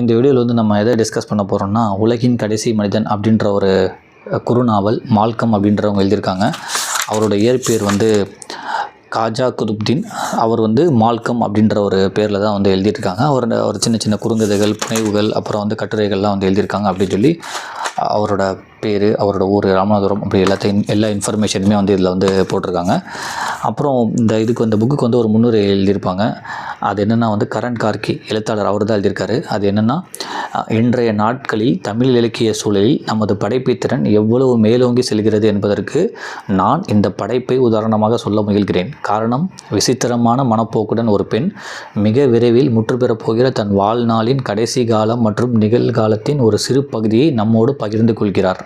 இந்த வீடியோவில் வந்து நம்ம எதை டிஸ்கஸ் பண்ண போகிறோம்னா உலகின் கடைசி மனிதன் அப்படின்ற ஒரு குறுநாவல் மால்கம் அப்படின்றவங்க எழுதியிருக்காங்க. அவரோட இயற்பெயர் வந்து காஜா குதுப்தீன். அவர் வந்து மால்கம் அப்படின்ற ஒரு பேரில் தான் வந்து எழுதியிருக்காங்க. அவர் ஒரு சின்ன சின்ன குறுங்கதைகள் புனைவுகள் அப்புறம் வந்து கட்டுரைகள்லாம் வந்து எழுதியிருக்காங்க அப்படின்னு சொல்லி அவரோட பேர் அவரோட ஊர் ராமநாதபுரம் அப்படி எல்லாத்தையும் எல்லா இன்ஃபர்மேஷனுமே வந்து இதில் வந்து போட்டிருக்காங்க. அப்புறம் இந்த இதுக்கு இந்த புக்குக்கு வந்து ஒரு முன்னுரை எழுதியிருப்பாங்க. அது என்னென்னா வந்து கரண் கார்கி எழுத்தாளர் அவர் தான் எழுதியிருக்காரு. அது என்னென்னா இன்றைய நாட்களில் தமிழ் இலக்கிய சூழலில் நமது படைப்புத் திறன் எவ்வளவு மேலோங்கி செல்கிறது என்பதற்கு நான் இந்த படைப்பை உதாரணமாக சொல்ல முயல்கிறேன். காரணம் விசித்திரமான மனப்போக்குடன் ஒரு பெண் மிக விரைவில் முற்றுப்பெறப் போகிற தன் வாழ்நாளின் கடைசி காலம் மற்றும் நிகழ்காலத்தின் ஒரு சிறு பகுதியை நம்மோடு பகிர்ந்து கொள்கிறார்.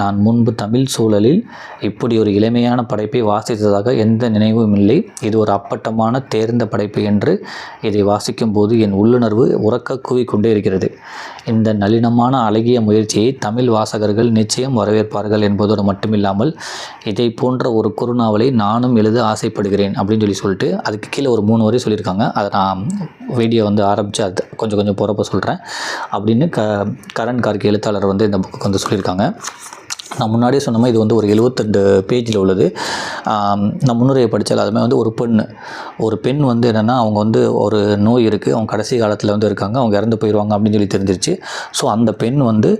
நான் முன்பு தமிழ் சூழலில் இப்படி ஒரு இளமையான படைப்பை வாசித்ததாக எந்த நினைவும் இல்லை. இது ஒரு அப்பட்டமான தேர்ந்த படைப்பு என்று இதை வாசிக்கும் போது என் உள்ளுணர்வு உறக்க கூவிக்கொண்டே இருக்கிறது. இந்த நளினமான அழகிய முயற்சியை தமிழ் வாசகர்கள் நிச்சயம் வரவேற்பார்கள் என்பதோடு மட்டுமில்லாமல் இதை போன்ற ஒரு குறுநாவலை நானும் எழுத ஆசைப்படுகிறேன் அப்படின்னு சொல்லி சொல்லிட்டு அதுக்கு கீழே ஒரு மூணு வரை சொல்லியிருக்காங்க. அதை நான் வீடியோ வந்து ஆரம்பித்து அது கொஞ்சம் கொஞ்சம் போகிறப்ப சொல்கிறேன் அப்படின்னு க கரண் கார்கி எழுத்தாளர் வந்து இந்த புக்கு வந்து சொல்லியிருக்காங்க. நான் முன்னாடியே சொன்ன மாதிரி இது வந்து ஒரு எழுபத்தெண்டு பேஜில் உள்ளது. நான் முன்னுரையை படித்தால் அதுமே வந்து ஒரு பெண் ஒரு பெண் வந்து என்னென்னா அவங்க வந்து ஒரு நோய் இருக்குது அவங்க கடைசி காலத்தில் வந்து இருக்காங்க. அவங்க இறந்து போயிடுவாங்க அப்படின்னு சொல்லி தெரிஞ்சிருச்சு. ஸோ அந்த பெண் வந்து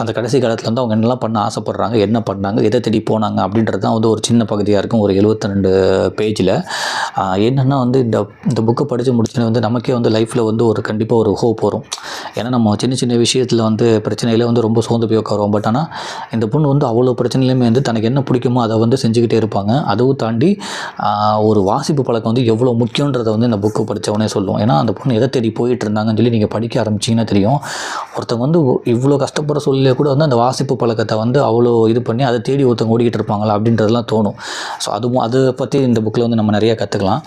அந்த கடைசி காலத்தில் வந்து அவங்க என்னெல்லாம் பண்ண ஆசைப்பட்றாங்க என்ன பண்ணாங்க எதை தேடி போனாங்க அப்படின்றது தான் வந்து ஒரு சின்ன பகுதியாக இருக்கும் ஒரு 72 பேஜில். என்னென்னா வந்து இந்த இந்த புக்கை படித்து முடிச்சுட்டு வந்து நமக்கே வந்து லைஃப்பில் வந்து ஒரு கண்டிப்பாக ஒரு ஹோப் வரும். ஏன்னா நம்ம சின்ன சின்ன விஷயத்தில் வந்து பிரச்சனையிலே வந்து ரொம்ப சோர்ந்து போய் உட்காருவோம். பட் ஆனால் இந்த பொண்ணு வந்து அவ்வளோ பிரச்சனையிலுமே வந்து தனக்கு என்ன பிடிக்குமோ அதை வந்து செஞ்சுக்கிட்டே இருப்பாங்க. அதுவும் தாண்டி ஒரு வாசிப்பு பழக்கம் வந்து எவ்வளோ முக்கியன்றதை வந்து இந்த புக்கு படித்தவனே சொல்லுவோம் ஏன்னா அந்த பொண்ணு எதை தேடி போயிட்டு இருந்தாங்கன்னு சொல்லி நீங்கள் படிக்க ஆரம்பிச்சிங்கன்னா தெரியும். ஒருத்தவங்க வந்து இவ்வளோ கஷ்டப்படுற சூழ்நிலையில் கூட வந்து அந்த வாசிப்பு பழக்கத்தை வந்து அவ்வளோ இது பண்ணி அதை தேடி ஒருத்தவங்க ஓடிக்கிட்டு இருப்பாங்களா அப்படின்றதுலாம் தோணும். ஸோ அதுவும் அதை பற்றி இந்த புக்கில் வந்து நம்ம நிறைய கற்றுக்கலாம்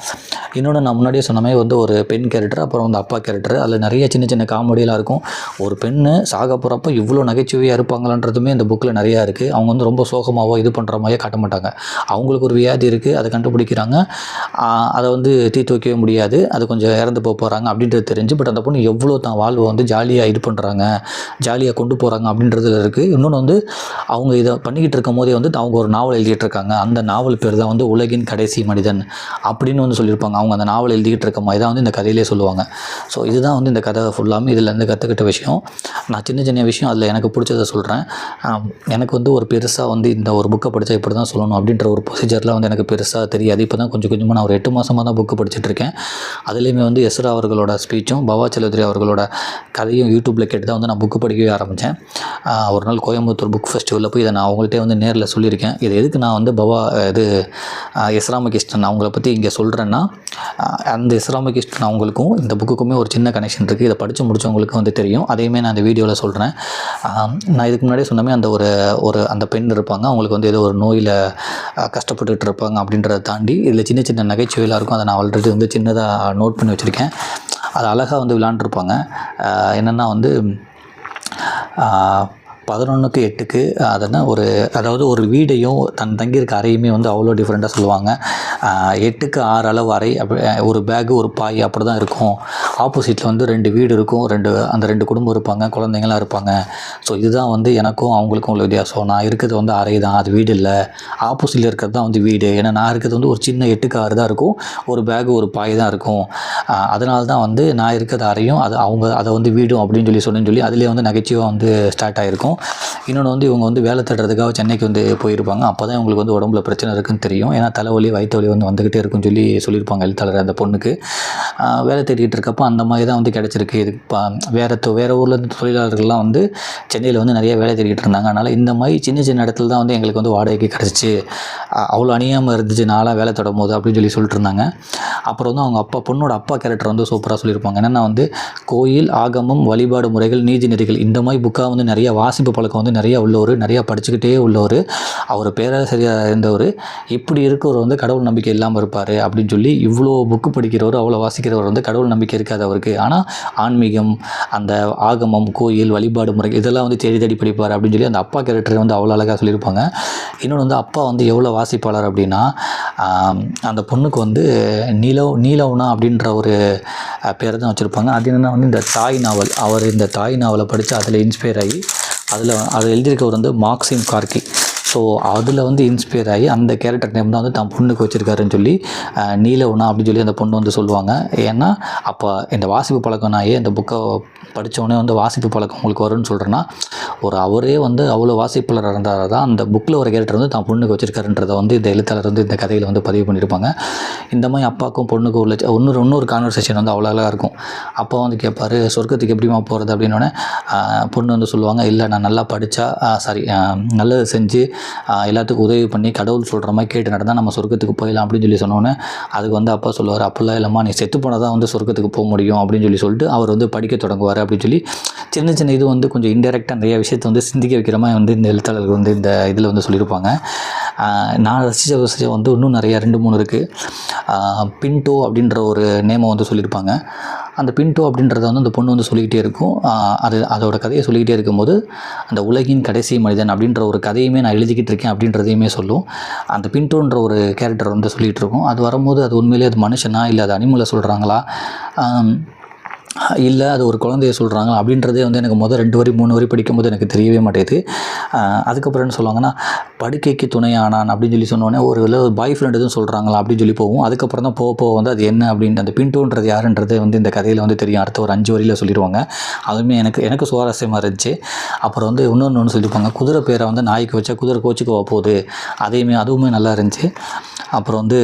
இன்னொன்று நான் முன்னாடியே சொன்ன மாதிரி வந்து ஒரு பெண் கேரக்டர் அப்புறம் வந்து அப்பா கேரக்டர் அதில் நிறைய சின்ன சின்ன காமெடியெலாம் இருக்கும். ஒரு பெண்ணு சாக போகிறப்ப இவ்வளோ நகைச்சுவையாக இருப்பாங்களான்றதுமே இந்த புக்கில் நிறையா இருக்குது அவங்க வந்து ரொம்ப சோகமாகவோ இது பண்ணுற மாதிரியே காட்ட மாட்டாங்க. அவங்களுக்கு ஒரு வியாதி இருக்குது அதை கண்டுபிடிக்கிறாங்க. அதை வந்து தீ தூக்கவே முடியாது. அது கொஞ்சம் இறந்து போக போகிறாங்க அப்படின்றது தெரிஞ்சு பட் அந்த பொண்ணு எவ்வளோ தான் வாழ்வை வந்து ஜாலியாக இது பண்ணுறாங்க ஜாலியாக கொண்டு போகிறாங்க அப்படின்னு அப்படின்றதுல இருக்குது இன்னொன்று வந்து அவங்க இதை பண்ணிக்கிட்டு இருக்கும் போதே வந்து அவங்க ஒரு நாவல் எழுதிட்டு இருக்காங்க அந்த நாவல் பேர் தான் வந்து உலகின் கடைசி மனிதன் அப்படின்னு வந்து சொல்லியிருப்பாங்க. அவங்க அந்த நாவல் எழுதிக்கிட்டு இருக்க மாதிரி தான் வந்து இந்த கதையிலே சொல்லுவாங்க. ஸோ இதுதான் வந்து இந்த கதை ஃபுல்லாமே இதில் இருந்து கற்றுக்கிட்ட விஷயம். நான் சின்ன சின்ன விஷயம் அதில் எனக்கு பிடிச்சதை சொல்கிறேன் எனக்கு வந்து ஒரு பெருசாக வந்து இந்த ஒரு புக்கை படித்தா இப்படி தான் சொல்லணும் அப்படின்ற ஒரு ப்ரொசீஜர்லாம் வந்து எனக்கு பெருசாக தெரியாது. இப்போ தான் கொஞ்சம் கொஞ்சமாக நான் ஒரு எட்டு மாதமாக தான் புக்கு படிச்சுட்ருக்கேன் அதுலேயுமே வந்து எஸ்ரா அவர்களோட ஸ்பீச்சும் பவா செல்லதுரி அவர்களோட கதையும் யூடியூப்பில் கேட்டு தான் வந்து நான் புக்கு படிக்கவே ஆரம்பித்தேன் ஒரு நாள் கோயம்புத்தூர் புக் ஃபெஸ்டிவலில் போய் இதை நான் அவங்கள்ட்டே வந்து நேரில் சொல்லியிருக்கேன். இது எதுக்கு நான் வந்து பவா இது ஆஹ், எஸ் ராமகிருஷ்ணன் அவங்கள பற்றி இங்கே சொல்கிறேன்னா அந்த எஸ் ராமகிருஷ்ணன் அவங்களுக்கும் இந்த புக்குக்குமே ஒரு சின்ன கனெக்ஷன் இருக்குது இதை படித்து முடித்தவங்களுக்கு வந்து தெரியும். அதையுமே நான் இந்த வீடியோவில் சொல்கிறேன் நான் இதுக்கு முன்னாடியே சொன்னமே அந்த ஒரு ஒரு அந்த பெண் இருப்பாங்க. அவங்களுக்கு வந்து ஏதோ ஒரு நோயில் கஷ்டப்பட்டுட்டு இருப்பாங்க அப்படின்றத தாண்டி இதில் சின்ன சின்ன நகைச்சுவையெல்லாம் இருக்கும். அதை நான் ஆல்ரெடி வந்து சின்னதாக நோட் பண்ணி வச்சுருக்கேன். அது அழகாக வந்து விளாண்டுருப்பாங்க. என்னென்னா வந்து Uh, பதினொன்றுக்கு எட்டுக்கு அதனால் ஒரு அதாவது ஒரு வீடையும் தன் தங்கியிருக்க அறையுமே வந்து அவ்வளோ டிஃப்ரெண்ட்டாக சொல்லுவாங்க. எட்டுக்கு ஆறு அளவு அறை அப்படி ஒரு பேகு ஒரு பாய் அப்படி தான் இருக்கும். ஆப்போசிட்டில் வந்து ரெண்டு வீடு இருக்கும் ரெண்டு அந்த ரெண்டு குடும்பம் இருப்பாங்க குழந்தைங்களாம் இருப்பாங்க. ஸோ இதுதான் வந்து எனக்கும் அவங்களுக்கும் உள்ள வித்தியாசம். நான் இருக்கிறது வந்து அறை தான் அது வீடு இல்லை. ஆப்போசிட்டில் இருக்கிறது தான் வந்து வீடு. ஏன்னா நான் இருக்கிறது வந்து ஒரு சின்ன எட்டுக்கு ஆறு தான் இருக்கும் ஒரு பேகு ஒரு பாய் தான் இருக்கும். அதனால தான் வந்து நான் இருக்கிறது அறையும் அது அவங்க அதை வந்து வீடும் அப்படின்னு சொல்லி சொன்னேன்னு சொல்லி அதுலேயே வந்து நகைச்சுவாக வந்து ஸ்டார்ட் ஆகிருக்கும் இன்னொன்று வந்து இவங்க வந்து வேலை தேடுறதுக்காக சென்னைக்கு வந்து போயிருப்பாங்க. அப்போ தான் இவங்களுக்கு வந்து உடம்புல பிரச்சனை இருக்குன்னு தெரியும். ஏன்னா தலைவலி வயிற்று வலி வந்து வந்துக்கிட்டே இருக்குன்னு சொல்லி சொல்லியிருப்பாங்க எழுத்தாளர் அந்த பொண்ணுக்கு. வேலை தேடிட்டு இருக்கப்போ அந்த மாதிரி தான் வந்து கிடச்சிருக்கு. இது வேறு தொ வேறு ஊரில் தொழிலாளர்கள்லாம் வந்து சென்னையில் வந்து நிறைய வேலை தேடிட்டு இருந்தாங்க. அதனால் இந்த மாதிரி சின்ன சின்ன இடத்துல தான் வந்து எங்களுக்கு வந்து வாடகைக்கு கிடச்சிச்சு. அவ்வளோ அணியாமல் இருந்துச்சு. நாளாக வேலை தொடரும் போது அப்படின்னு சொல்லி சொல்லிட்டு இருந்தாங்க. அப்புறம் வந்து அவங்க அப்பா பொண்ணோட அப்பா கேரக்டர் வந்து சூப்பராக சொல்லியிருப்பாங்க. என்னென்னா வந்து கோயில் ஆகமம் வழிபாடு முறைகள் நீதி நெறிகள் இந்த மாதிரி புக்காக வந்து நிறைய வாசி வாசிப்பு பழக்கம் வந்து நிறையா உள்ளவர் நிறையா படிச்சுக்கிட்டே உள்ளவர். அவர் பேராசிரியராக இருந்தவர் இப்படி இருக்கவர் வந்து கடவுள் நம்பிக்கை இல்லாமல் இருப்பார் அப்படின்னு சொல்லி இவ்வளோ புக்கு படிக்கிறவர் அவ்வளோ வாசிக்கிறவர் வந்து கடவுள் நம்பிக்கை இருக்காது அவருக்கு. ஆனால் ஆன்மீகம் அந்த ஆகமம் கோயில் வழிபாடு முறை இதெல்லாம் வந்து தேடி தேடி படிப்பார் அப்படின்னு சொல்லி அந்த அப்பா கேரக்டரை வந்து அவ்வளோ அழகாக சொல்லியிருப்பாங்க. இன்னொன்று வந்து அப்பா வந்து எவ்வளோ வாசிப்பாளர் அப்படின்னா அந்த பொண்ணுக்கு வந்து நீலவ் நீலவுனா அப்படின்ற ஒரு பேரை தான் வச்சுருப்பாங்க. அது என்னென்னா வந்து இந்த தாய் நாவல். அவர் இந்த தாய் நாவலை படித்து அதில் இன்ஸ்பயர் ஆகி அதில் அது எழுதியிருக்கவர் வந்து மார்க்சிம் கார்கி. ஸோ அதில் வந்து இன்ஸ்பயர் ஆகி அந்த கேரக்டர் நேம் தான் வந்து தன் பொண்ணுக்கு வச்சுருக்காருன்னு சொல்லி நீல நீலவுனா அப்படின்னு சொல்லி அந்த பொண்ணு வந்து சொல்லுவாங்க. ஏன்னா அப்போ இந்த வாசிப்பு பழக்கம் நான் ஏன் இந்த புக்கை படித்தோடனே வந்து வாசிப்பு பழக்கம் உங்களுக்கு வரும்னு சொல்கிறேன்னா ஒரு அவரே வந்து அவ்வளோ வாசிப்பாளர் இருந்தால் தான் அந்த புக்கில் ஒரு கேரக்டர் வந்து தான் பொண்ணுக்கு வச்சிருக்காருன்றதை வந்து இந்த எழுத்தாளர் வந்து இந்த கதையில் வந்து பதிவு பண்ணியிருப்பாங்க. இந்த மாதிரி அப்பாவுக்கும் பொண்ணுக்கும் உள்ள இன்னொரு இன்னொரு கான்வர்சேஷன் வந்து அவ்வளோ அழகாக இருக்கும். அப்பா வந்து கேட்பார் சொர்க்கத்துக்கு எப்படிமா போகிறது அப்படின்னோடனே பொண்ணு வந்து சொல்லுவாங்க இல்லை நான் நல்லா படித்தா சாரி நல்லது செஞ்சு எல்லாத்துக்கும் உதவி பண்ணி கடவுள் சொல்கிற மாதிரி கேட்டு நடந்தால் நம்ம சொர்க்கத்துக்கு போயிடலாம் அப்படின்னு சொல்லி சொன்னோன்னே அதுக்கு வந்து அப்பா சொல்லுவார் அப்படிலாம் இல்லைம்மா நீ செத்து போனால் தான் வந்து சொர்க்கத்துக்கு போக முடியும் அப்படின்னு சொல்லி சொல்லிட்டு அவர் வந்து படிக்க தொடங்குவார். அப்படின்னு சொல்லி சின்ன சின்ன இது வந்து கொஞ்சம் இன்டெரக்டாக நிறைய விஷயத்தை வந்து சிந்திக்க வைக்கிற மாதிரி வந்து இந்த எழுத்தாளர்கள் வந்து இந்த இதில் வந்து சொல்லியிருப்பாங்க. நான் ரசித்த ரசித்த வந்து இன்னும் நிறையா ரெண்டு மூணு இருக்குது பின்டோ அப்படின்ற ஒரு நேமை வந்து சொல்லியிருப்பாங்க. அந்த பின்டோ அப்படின்றத வந்து அந்த பொண்ணு வந்து சொல்லிக்கிட்டே இருக்கும். அது அதோட கதையை சொல்லிக்கிட்டே இருக்கும்போது அந்த உலகின் கடைசி மனிதன் அப்படின்ற ஒரு கதையுமே நான் எழுதிக்கிட்டு இருக்கேன் அப்படின்றதையுமே சொல்லும். அந்த பின்டோன்ற ஒரு கேரக்டர் வந்து சொல்லிகிட்டு இருக்கும். அது வரும்போது அது உண்மையிலேயே அது மனுஷனா இல்லை அது அனிமலை சொல்கிறாங்களா இல்லை அது ஒரு குழந்தைய சொல்கிறாங்க அப்படின்றதே வந்து எனக்கு முதல் ரெண்டு வரி மூணு வரி படிக்கும்போது எனக்கு தெரியவே மாட்டேது அதுக்கப்புறம் என்ன சொல்லுவாங்கன்னா படுக்கைக்கு துணையானான் அப்படின்னு சொல்லி சொன்னோடனே ஒரு இல்லை ஒரு பாய் ஃப்ரெண்ட் எதுவும் சொல்கிறாங்களா அப்படின்னு சொல்லி போவோம் அதுக்கப்புறம் தான் போக போக வந்து அது என்ன அப்படின்ட்டு அந்த பின்டோன்றது யாருன்றது வந்து இந்த கதையில் வந்து தெரியும். அடுத்த ஒரு அஞ்சு வரியில் சொல்லிடுவாங்க. அதுவுமே எனக்கு எனக்கு சுவாரஸ்யமாக இருந்துச்சு. அப்புறம் வந்து இன்னொன்று ஒன்று சொல்லியிருப்பாங்க. குதிரை பேரை வந்து நாய்க்கு வச்சா குதிரை கோச்சுக்கு போகுது? அதையுமே அதுவுமே நல்லா இருந்துச்சு. அப்புறம் வந்து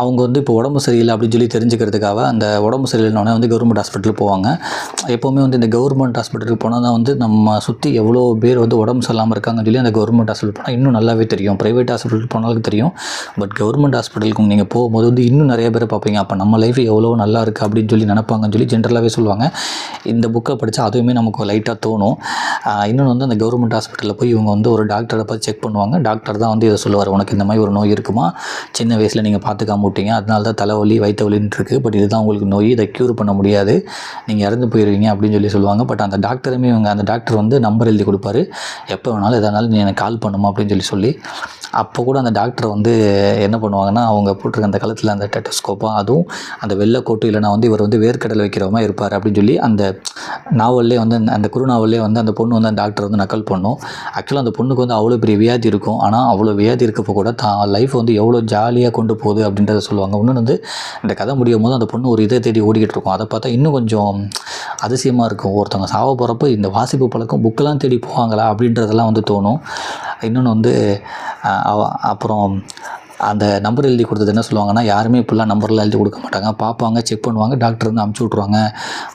அவங்க வந்து இப்போ உடம்பு சரியில்லை அப்படின்னு சொல்லி தெரிஞ்சுக்கிறதுக்காக அந்த உடம்பு சரியில்லைனோடனே வந்து கவர்மெண்ட் ஹாஸ்பிட்டல் போவாங்க. எப்போவுமே வந்து இந்த கவர்மெண்ட் ஹாஸ்பிட்டலுக்கு போனால் தான் வந்து நம்ம சுற்றி எவ்வளோ பேர் வந்து உடம்பு சரியில்லாமல் இருக்காங்கன்னு சொல்லி அந்த கவர்மெண்ட் ஹாஸ்பிட்டல் போனால் இன்னும் நல்லாவே தெரியும். ப்ரைவேட் ஹாஸ்பிட்டல் போனாலும் தெரியும். பட் கவர்மெண்ட் ஹாஸ்பிட்டலுக்கு நீங்கள் போகும்போது வந்து இன்னும் நிறைய பேர் பார்ப்பீங்க. அப்போ நம்ம லைஃப் எவ்வளோ நல்லா இருக்குது அப்படின்னு சொல்லி நினைப்பாங்கன்னு சொல்லி ஜென்ரலாகவே சொல்லுவாங்க. இந்த புக்கை படித்தா அதுவுமே நமக்கு லைட்டாக தோணும். இன்னொன்று வந்து அந்த கவர்மெண்ட் ஹாஸ்பிட்டலில் போய் இவங்க வந்து ஒரு டாக்டரை பார்த்து செக் பண்ணுவாங்க. டாக்டர் தான் வந்து இதை சொல்லுவார். உனக்கு இந்த மாதிரி ஒரு நோய் இருக்குமா? சின்ன வயசில் நீங்கள் பார்த்துக்காம விட்டீங்க. அதனால தான் தலைவலி வயிற்று வலின்னு இருக்குது பட் இதுதான் உங்களுக்கு நோய். இதை க்யூர் பண்ண முடியாது. நீங்கள் இறந்து போயிடுவீங்க அப்படின்னு சொல்லி சொல்லுவாங்க. பட் அந்த டாக்டருமே இவங்க அந்த டாக்டர் வந்து நம்பர் எழுதி கொடுப்பாரு. எப்போ வேணாலும் எதனாலும் நீ எனக்கு கால் பண்ணுமா அப்படின்னு சொல்லி சொல்லி அப்போ கூட அந்த டாக்டர் வந்து என்ன பண்ணுவாங்கன்னா அவங்க போட்டிருக்க அந்த காலத்தில் அந்த டெட்டஸ்கோப்பாக அதுவும் அந்த வெள்ளை கோட்டு இல்லைனா வந்து இவர் வந்து வேர்க்கடலை வைக்கிற இருப்பார் அப்படின்னு சொல்லி அந்த நாவல்லே வந்து அந்த- அந்த நாவல்லே வந்து அந்த பொண்ணு வந்து அந்த டாக்டர் வந்து நக்கல் பண்ணும். ஆக்சுவலாக அந்த பொண்ணுக்கு வந்து அவ்வளோ பெரிய வியாதி இருக்கும். ஆனால் அவ்வளோ வியாதி இருக்கப்போ கூட தான் லைஃப் வந்து எவ்வளோ ஜாலியாக கொண்டு போகுது அப்படின்றத சொல்லுவாங்க. இன்னொன்று வந்து இந்த கதை முடியும் போது அந்த பொண்ணு ஒரு இதை தேடி ஓடிக்கிட்டு இருக்கும். அதை பார்த்தா இன்னும் கொஞ்சம் அதிசயமாக இருக்கும். ஒருத்தவங்க சாவ போகிறப்ப இந்த வாசிப்பு பழக்கம் புக்கெல்லாம் தேடி போவாங்களா அப்படின்றதெல்லாம் வந்து தோணும். இன்னொன்று வந்து அப்புறம் அந்த நம்பர் எழுதி கொடுத்தது என்ன சொல்லுவாங்கன்னா யாருமே இப்படிலாம் நம்பர்லாம் எழுதி கொடுக்க மாட்டாங்க. பார்ப்பாங்க செக் பண்ணுவாங்க டாக்டர் வந்து அமுச்சு விட்ருவாங்க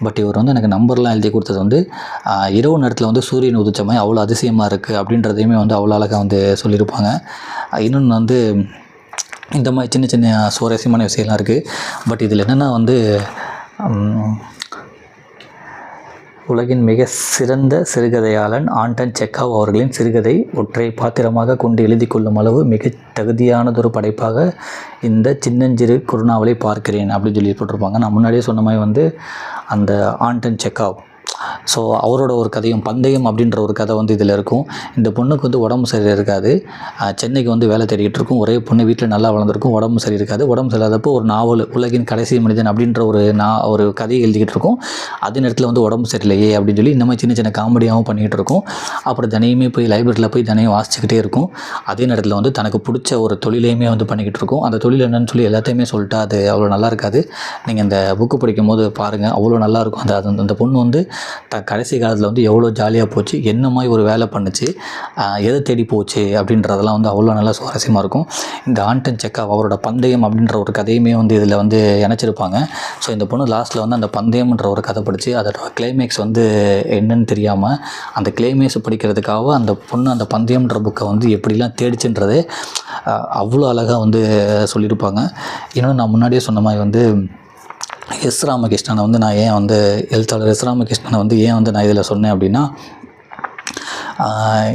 பட் இவர் வந்து எனக்கு நம்பர்லாம் எழுதி கொடுத்தது வந்து இரவு நேரத்தில் வந்து சூரியன் உதிச்ச மாதிரி அவ்வளோ அதிசயமாக இருக்குது அப்படின்றதையுமே வந்து அவ்வளோ அழகாக வந்து சொல்லியிருப்பாங்க. இன்னொன்று வந்து இந்த மாதிரி சின்ன சின்ன சுவாரஸ்யமான விஷயம்லாம் இருக்குது பட் இதில் என்னென்னா வந்து உலகின் மிக சிறந்த சிறுகதையாளன் ஆண்டன் செக்காவ் அவர்களின் சிறுகதை ஒற்றை பாத்திரமாக கொண்டு எழுதி கொள்ளும் அளவு மிக தகுதியானதொரு படைப்பாக இந்த சின்னஞ்சிறு குருநாவலை பார்க்கிறேன் அப்படின்னு சொல்லி போட்டிருப்பாங்க. நான் முன்னாடியே சொன்ன மாதிரி வந்து அந்த ஆண்டன் செக்காவ். ஸோ அவரோட ஒரு கதையும் பந்தயம் அப்படின்ற ஒரு கதை வந்து இதில் இருக்கும். இந்த பொண்ணுக்கு வந்து உடம்பு சரி இருக்காது சென்னைக்கு வந்து வேலை தேடிக்கிட்டு இருக்கும். ஒரே பொண்ணு வீட்டில் நல்லா வளர்ந்துருக்கும். உடம்பு சரி இருக்காது உடம்பு சரியில்லாதப்போ ஒரு நாவல் உலகின் கடைசி மனிதன் அப்படின்ற ஒரு நான் ஒரு கதையை எழுதிக்கிட்டு இருக்கும். அதே நேரத்தில் வந்து உடம்பு சரியில்லையே அப்படின்னு சொல்லி இந்த மாதிரி சின்ன சின்ன காமெடியாகவும் பண்ணிக்கிட்டு இருக்கும். அப்புறம் தினையுமே போய் லைப்ரரியில் போய் தினையும் வாசிச்சுக்கிட்டே இருக்கும். அதே நேரத்தில் வந்து தனக்கு பிடிச்ச ஒரு தொழிலையுமே வந்து பண்ணிக்கிட்டு இருக்கும். அந்த தொழில் என்னன்னு சொல்லி எல்லாத்தையுமே சொல்லிட்டா அது அவ்வளோ நல்லா இருக்காது. நீங்கள் இந்த புக்கு படிக்கும் போது பாருங்கள் அவ்வளோ நல்லாயிருக்கும் அந்த அது- அந்த பொண்ணு வந்து த கடைசி காலத்தில் வந்து எவ்வளோ ஜாலியாக போச்சு என்ன மாதிரி ஒரு வேலை பண்ணுச்சு எதை தேடி போச்சு அப்படின்றதெல்லாம் வந்து அவ்வளோ நல்லா சுவாரஸ்யமாக இருக்கும். இந்த ஆண்டன் செக்கா அவரோட பந்தயம் அப்படின்ற ஒரு கதையுமே வந்து இதில் வந்து இணைச்சிருப்பாங்க. ஸோ இந்த பொண்ணு லாஸ்ட்டில் வந்து அந்த பந்தயம்ன்ற ஒரு கதை படித்து அதோட கிளைமேக்ஸ் வந்து என்னன்னு தெரியாமல் அந்த கிளைமேக்ஸ் படிக்கிறதுக்காக அந்த பொண்ணு அந்த பந்தயம்ன்ற புக்கை வந்து எப்படிலாம் தேடிச்சுன்றதே அவ்வளோ அழகாக வந்து சொல்லியிருப்பாங்க. இன்னும் நான் முன்னாடியே சொன்ன மாதிரி வந்து எஸ் ராமகிருஷ்ணனை வந்து நான் ஏன் வந்து எழுத்தாளர் எஸ் ராமகிருஷ்ணனை வந்து ஏன் வந்து நான் இதில் சொன்னேன் அப்படின்னா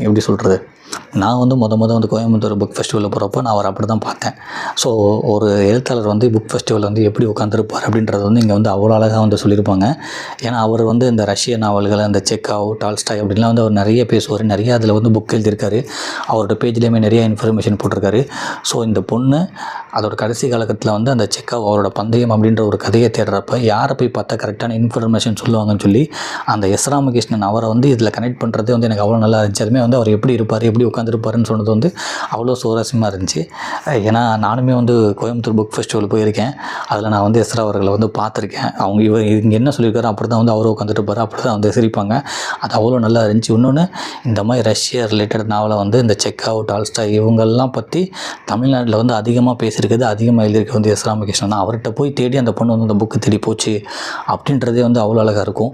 எப்படி சொல்கிறது நான் வந்து மொதல் மொதல் வந்து கோயம்புத்தூர் புக் ஃபெஸ்டிவலில் போகிறப்போ நான் அவர் அப்படி தான் பார்த்தேன். ஸோ ஒரு எழுத்தாளர் வந்து புக் ஃபெஸ்டிவல் வந்து எப்படி உட்காந்துருப்பார் அப்படின்றது வந்து இங்கே வந்து அவ்வளோ அழகாக வந்து சொல்லியிருப்பாங்க. ஏன்னா அவர் வந்து இந்த ரஷ்ய நாவல்கள் அந்த செக்காவ் டால்ஸ்டாய் அப்படின்லாம் வந்து அவர் நிறைய பேசுவார். நிறைய அதில் வந்து புக் எழுதியிருக்காரு. அவரோட பேஜ்லேயுமே நிறைய இன்ஃபர்மேஷன் போட்டிருக்காரு. ஸோ இந்த பொண்ணு அதோட கடைசி காலகட்டத்தில் வந்து அந்த செக்காவ் அவரோட பந்தயம் அப்படின்ற ஒரு கதையை தேடுறப்ப யாரை போய் பார்த்தா கரெக்டான இன்ஃபர்மேஷன் சொல்லுவாங்கன்னு சொல்லி அந்த எஸ் ராமகிருஷ்ணன் அவரை வந்து இதில் கனெக்ட் பண்ணுறதே வந்து எனக்கு அவ்வளோ நல்லா இருந்துச்சு. அதுமே வந்து அவர் எப்படி இருப்பார் எப்படி உட்காந்துருப்பாருன்னு சொன்னது வந்து அவ்வளோ சுவாரஸ்யமாக இருந்துச்சு. ஏன்னா நானுமே வந்து கோயம்புத்தூர் புக் ஃபெஸ்டிவல் போயிருக்கேன். அதில் நான் வந்து எஸ்ரா அவர்களை வந்து பார்த்துருக்கேன். அவங்க இவர் இங்கே என்ன சொல்லியிருக்காரு அப்படி தான் வந்து அவரும் உட்காந்துருப்பார் அப்படி தான் வந்து சிரிப்பாங்க. அது அவ்வளோ நல்லா இருந்துச்சு. இன்னொன்று இந்த மாதிரி ரஷ்யா ரிலேட்டட் நாவலை வந்து இந்த செக்காவ் ஆல்ஸ்டா இவங்கெல்லாம் பற்றி தமிழ்நாட்டில் வந்து அதிகமாக பேசியிருக்குது அதிகமாக எழுதியிருக்க வந்து எஸ் ராமகிருஷ்ணன் தான். அவர்கிட்ட போய் தேடி அந்த பொண்ணு வந்து அந்த புக்கு தேடி போச்சு அப்படின்றதே வந்து அவ்வளோ அழகாக இருக்கும்.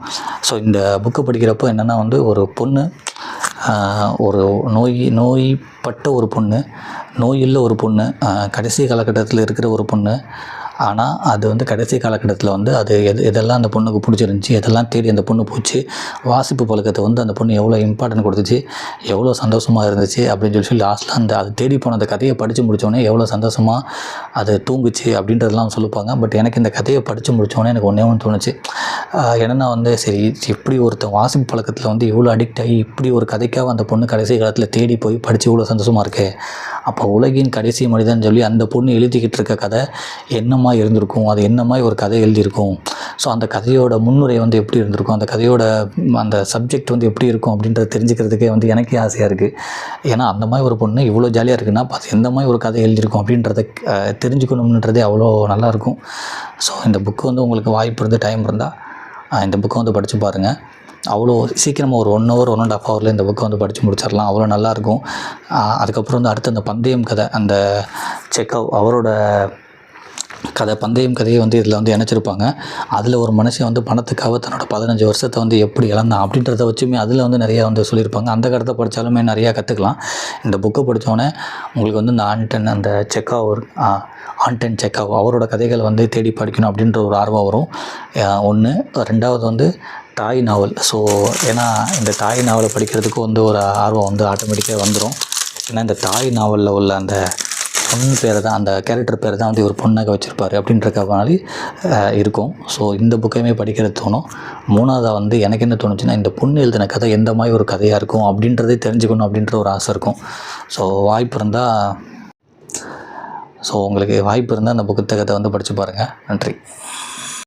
ஸோ இந்த புக்கு படிக்கிறப்போ என்னென்னா வந்து ஒரு பொண்ணு ஒரு நோய் நோய்பட்ட ஒரு பொண்ணு நோயுள்ள ஒரு பொண்ணு கடைசி காலகட்டத்தில் இருக்கிற ஒரு பொண்ணு. ஆனால் அது வந்து கடைசி காலகட்டத்தில் வந்து அது எது எதெல்லாம் அந்த பொண்ணுக்கு பிடிச்சிருந்துச்சி எதெல்லாம் தேடி அந்த பொண்ணு போச்சு வாசிப்பு பழக்கத்தை வந்து அந்த பொண்ணு எவ்வளோ இம்பார்ட்டன்ட் கொடுத்துச்சு எவ்வளோ சந்தோஷமாக இருந்துச்சு அப்படின்னு சொல்லி சொல்லி லாஸ்ட்டில் அந்த அது தேடி போன அந்த கதையை படித்து முடித்தோடனே எவ்வளோ சந்தோஷமாக அது தூங்குச்சு அப்படின்றதெல்லாம் சொல்லுவாங்க. பட் எனக்கு இந்த கதையை படித்து முடித்தோடனே எனக்கு ஒன்றே ஒன்று தோணுச்சு. என்னென்னா வந்து சரி இப்படி ஒருத்தன் வாசிப்பு பழக்கத்தில் வந்து இவ்வளோ அடிக்ட் ஆகி இப்படி ஒரு கதைக்காக அந்த பொண்ணு கடைசி காலத்தில் தேடி போய் படித்து இவ்வளோ சந்தோஷமாக இருக்கே. அப்போ உலகின் கடைசி மனிதன் சொல்லி அந்த பொண்ணு எழுதிக்கிட்டு இருக்க கதை என்னமா இருந்திருக்கும்? அது என்ன மாதிரி ஒரு கதை எழுதியிருக்கும்? ஸோ அந்த கதையோட முன்னுரை வந்து எப்படி இருந்திருக்கும்? அந்த கதையோட அந்த சப்ஜெக்ட் வந்து எப்படி இருக்கும் அப்படின்றத தெரிஞ்சுக்கிறதுக்கே வந்து எனக்கே ஆசையாக இருக்குது ஏன்னா அந்த மாதிரி ஒரு பொண்ணு இவ்வளோ ஜாலியாக இருக்குன்னா அது எந்த மாதிரி ஒரு கதை எழுதியிருக்கும் அப்படின்றத தெரிஞ்சுக்கணும்ன்றதே அவ்வளோ நல்லாயிருக்கும் ஸோ இந்த புக்கு வந்து உங்களுக்கு வாய்ப்பு இருந்து டைம் இருந்தால் இந்த புக்கை வந்து படித்து பாருங்கள் அவ்வளோ சீக்கிரமாக ஒரு one hour one and half ஹவரில் இந்த புக்கை வந்து படித்து முடிச்சிடலாம். அவ்வளோ நல்லாயிருக்கும் அதுக்கப்புறம் வந்து அடுத்து அந்த பந்தயம் கதை அந்த செக்கவ் அவரோட கதை பந்தயம் கதையை வந்து இதில் வந்து இணைச்சிருப்பாங்க. அதில் ஒரு மனுஷன் வந்து பணத்துக்காக தன்னோட பதினஞ்சு வருஷத்தை வந்து எப்படி இழந்தான் அப்படின்றத வச்சுமே அதில் வந்து நிறையா வந்து சொல்லியிருப்பாங்க. அந்த கருத்தை படித்தாலுமே நிறையா கற்றுக்கலாம். இந்த புக்கை படித்தோடனே உங்களுக்கு வந்து இந்த ஆண்டன் அந்த செக்காவ் ஆண்டன் செக்காவ் அவரோட கதைகளை வந்து தேடி படிக்கணும் அப்படின்ற ஒரு ஆர்வம் வரும். ஒன்று. ரெண்டாவது வந்து தாய் நாவல். ஸோ ஏன்னா இந்த தாய் நாவலை படிக்கிறதுக்கு வந்து ஒரு ஆர்வம் வந்து ஆட்டோமேட்டிக்காக வந்துடும் ஏன்னா இந்த தாய் நாவலில் உள்ள அந்த பொண்ணு பேர் தான் அந்த கேரக்டர் பேர் தான் வந்து இவர் பொண்ணாக வச்சுருப்பாரு அப்படின்ற மாதிரி இருக்கும். ஸோ இந்த புக்கையுமே படிக்கிறது தோணும். மூணாவதாக வந்து எனக்கு என்ன தோணுச்சுன்னா இந்த பொண்ணு எழுதின கதை எந்த மாதிரி ஒரு கதையாக இருக்கும் அப்படின்றதே தெரிஞ்சுக்கணும் அப்படின்ற ஒரு ஆசை இருக்கும். ஸோ வாய்ப்பு இருந்தால் ஸோ உங்களுக்கு வாய்ப்பு இருந்தால் அந்த புத்தகத்தை வந்து படித்து பாருங்கள் நன்றி.